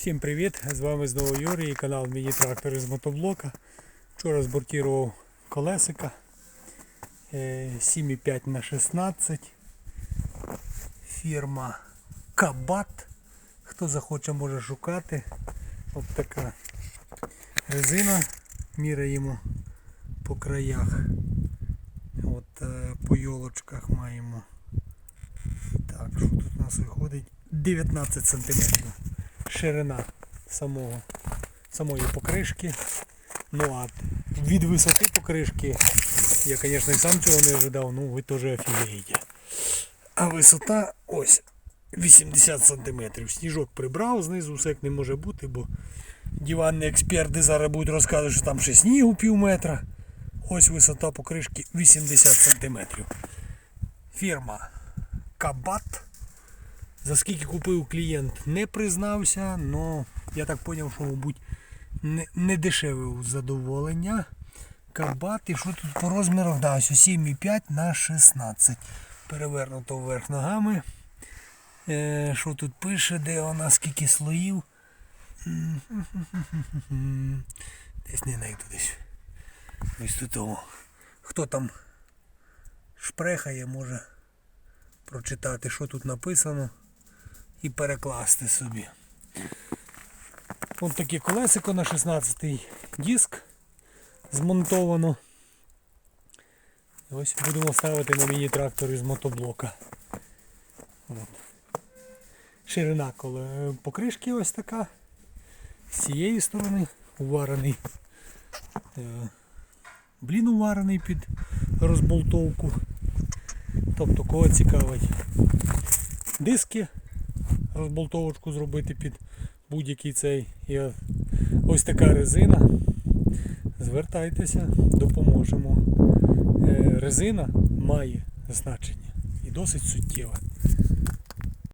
Всім привіт! З вами знову Юрій і канал Міні Трактори з мотоблока. Вчора збортував колесика е, 7,5 на 16 Фірма Кабат. Хто захоче може шукати. От така резина. Міряємо по краях. От е, по йолочках маємо. Так, що тут у нас виходить? 19 сантиметрів ширина самого, самої покришки. Ну а від висоти покришки, я, звісно, і сам цього не ожидав, ну ви теж офігієте. А висота ось 80 см. Сніжок прибрав, знизу все не може бути, бо диванні експерти зараз будуть розказувати, що там ще снігу пів метра. Ось висота покришки 80 см. Фірма Кабат. За скільки купив клієнт не признався, але я так зрозумів, що, мабуть, не, не дешеве задоволення. Кабат, і що тут по розмірах? Да, ось 7,5 на 16. Перевернуто вверх ногами. Е, що тут пише, де вона, скільки слоїв? Десь не знайду десь. Ось тут того. Хто там шпрехає, може прочитати, що тут написано і перекласти собі. Ось таке колесико на 16-й диск змонтовано. Ось будемо ставити на міні-трактор із мотоблока. От. Ширина коле- покришки ось така. З цієї сторони уварений. е, Блін уварений під розболтовку. Тобто кого цікавить диски, розболтовочку зробити під будь-який цей. І ось така резина. Звертайтеся, допоможемо. Е, Резина має значення і досить суттєве.